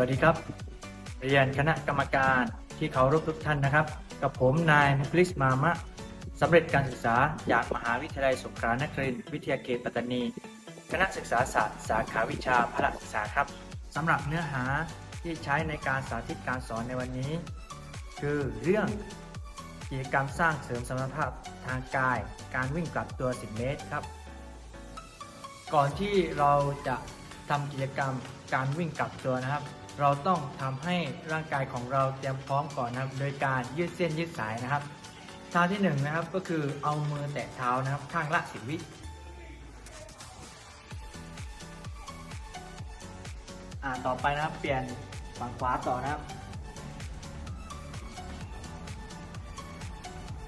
วัสดีครับ เรียนคณะกรรมการที่เคารพทุกท่านนะครับ กับผมนายมุคลิสมามะสำเร็จการศึกษาจากมหาวิทยาลัยสงขลานครินทร์วิทยาเขตปัตตานี คณะศึกษาศาสตร์สาขาวิชาพละศึกษาครับสำหรับเนื้อหาที่ใช้ในการสาธิตการสอนในวันนี้ คือเรื่องกิจกรรมสร้างเสริมสมรรถภาพทางกาย การวิ่งกลับตัว 10 เมตรครับ ก่อนที่เราจะทำกิจกรรมการวิ่งกลับตัวนะครับ เราต้องทำให้ร่างกายของเราเตรียมพร้อมก่อนนะครับ โดยการยืดเส้นยืดสายนะครับท่าที่หนึ่งนะครับก็คือเอามือแตะเท้านะครับ ข้างละสิบวิอ่าต่อไปนะครับเปลี่ยนฝั่งขวาต่อนะครับ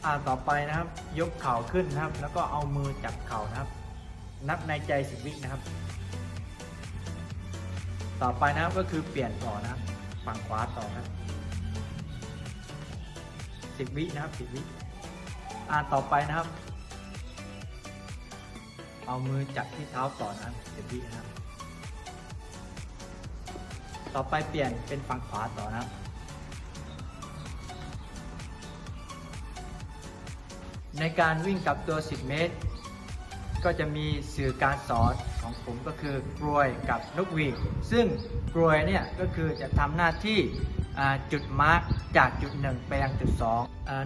อ่าต่อไปนะครับ ยกเข่าขึ้นนะครับ แล้วก็เอามือจับเข่านะครับ นับในใจสิบวินะครับ ต่อไปนะครับก็คือเปลี่ยนต่อนะฝั่งขวาต่อครับสิบวินะครับสิบวิอ่าต่อไปนะครับ เอามือจับที่เท้าต่อนะสิบวินะครับ ต่อไปเปลี่ยนเป็นฝั่งขวาต่อนะครับในการวิ่งกับตัว 10 เมตร ก็จะมีสื่อการสอนของผมก็คือกลวยกับนกหวีดซึ่งกลวยเนี่ยก็คือจะทำหน้าที่จุดมาร์กจากจุดหนึ่งไปยังจุดสอง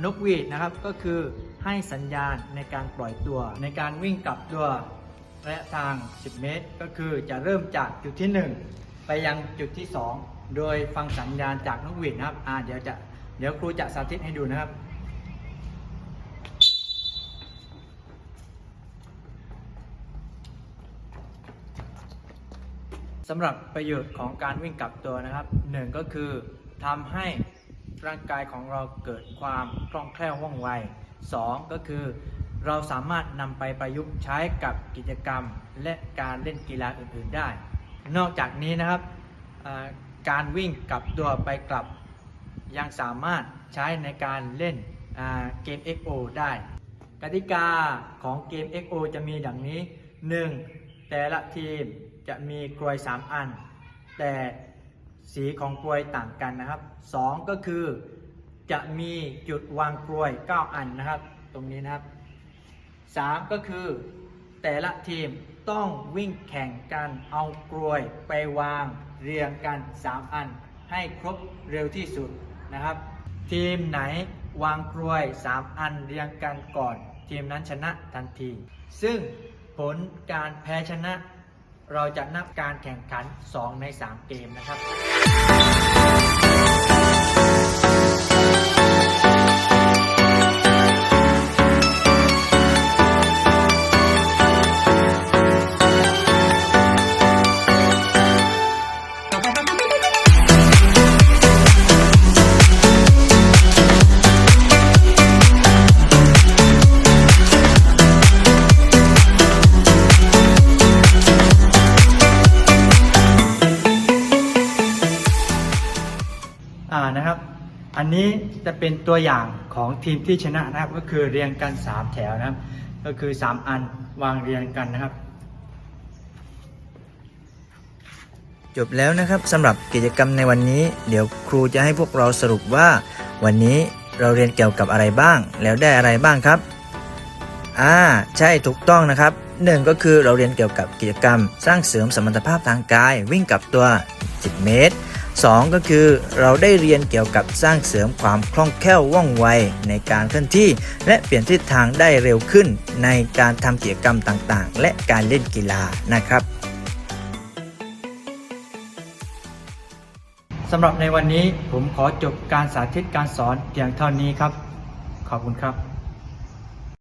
นกหวีดนะครับก็คือให้สัญญาณในการปล่อยตัว ในการวิ่งกลับตัวระยะทาง 10 เมตร ก็คือจะเริ่มจากจุดที่ 1 ไปยังจุดที่ 2 โดยฟังสัญญาณจากนกหวีดนะครับอ่าเดี๋ยวจะเดี๋ยวครูจะสาธิตให้ดูนะครับ สำหรับประโยชน์ของการวิ่งกลับตัวนะครับหนึ่งก็คือทำให้ร่างกายของเราเกิดความคล่องแคล่วว่องไวสองก็คือ เราสามารถนำไปประยุกต์ใช้กับกิจกรรมและการเล่นกีฬาอื่นๆได้ นอกจากนี้นะครับการวิ่งกลับตัวไปกลับ ยังสามารถใช้ในการเล่นเกม XO ได้ กติกาของเกม XO จะมีดังนี้ 1. แต่ละทีม จะมีกลวย 3 อัน แต่สีของกลวยต่างกันนะครับ 2 ก็คือจะมีจุดวางกลวย 9 อันนะครับ ตรงนี้นะครับ 3 ก็คือแต่ละทีมต้องวิ่งแข่งกันเอากลวยไปวางเรียงกัน 3 อัน ให้ครบเร็วที่สุดนะครับ ทีมไหนวางกลวย 3 อันเรียงกันก่อน ทีมนั้นชนะทันที ซึ่งผลการแพ้ชนะ เราจะนับการแข่งขัน 2 ใน 3 เกมนะครับ นะครับ อันนี้จะเป็นตัวอย่างของทีมที่ชนะนะครับ ก็คือเรียงกัน 3 แถวนะครับ ก็คือ 3 อันวางเรียงกันนะครับ จบแล้วนะครับสำหรับกิจกรรมในวันนี้ เดี๋ยวครูจะให้พวกเราสรุปว่า วันนี้เราเรียนเกี่ยวกับอะไรบ้าง แล้วได้อะไรบ้างครับอ่าใช่ถูกต้องนะครับหนึ่งก็คือเราเรียนเกี่ยวกับกิจกรรม สร้างเสริมสมรรถภาพทางกาย วิ่งกับตัว 10 เมตร 2 ก็คือเราได้เรียนเกี่ยวกับสร้างเสริมความคล่องแคล่วว่องไวในการเคลื่อนที่ และเปลี่ยนทิศทางได้เร็วขึ้นในการทำกิจกรรมต่างๆ และการเล่นกีฬานะครับสำหรับในวันนี้ผมขอจบการสาธิตการสอนเพียงเท่านี้ครับ ขอบคุณครับ